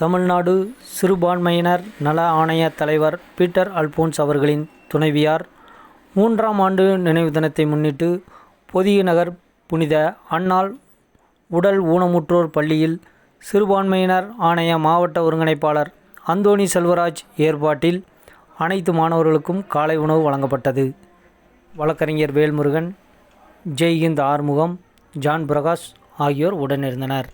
தமிழ்நாடு சிறுபான்மையினர் நல ஆணைய தலைவர் பீட்டர் அல்போன்ஸ் அவர்களின் துணைவியார். மூன்றாம் ஆண்டு நினைவு தினத்தை முன்னிட்டு பொதிய நகர் புனித அன்னாள் உடல் ஊனமுற்றோர் பள்ளியில் சிறுபான்மையினர் ஆணைய மாவட்ட ஒருங்கிணைப்பாளர் அந்தோணி செல்வராஜ் ஏற்பாட்டில் அனைத்து மாணவர்களுக்கும் காலை உணவு வழங்கப்பட்டது. வழக்கறிஞர் வேல்முருகன் ஜெய்ஹிந்த் ஆறுமுகம் ஜான் பிரகாஷ் ஆகியோர் உடனிருந்தனர்.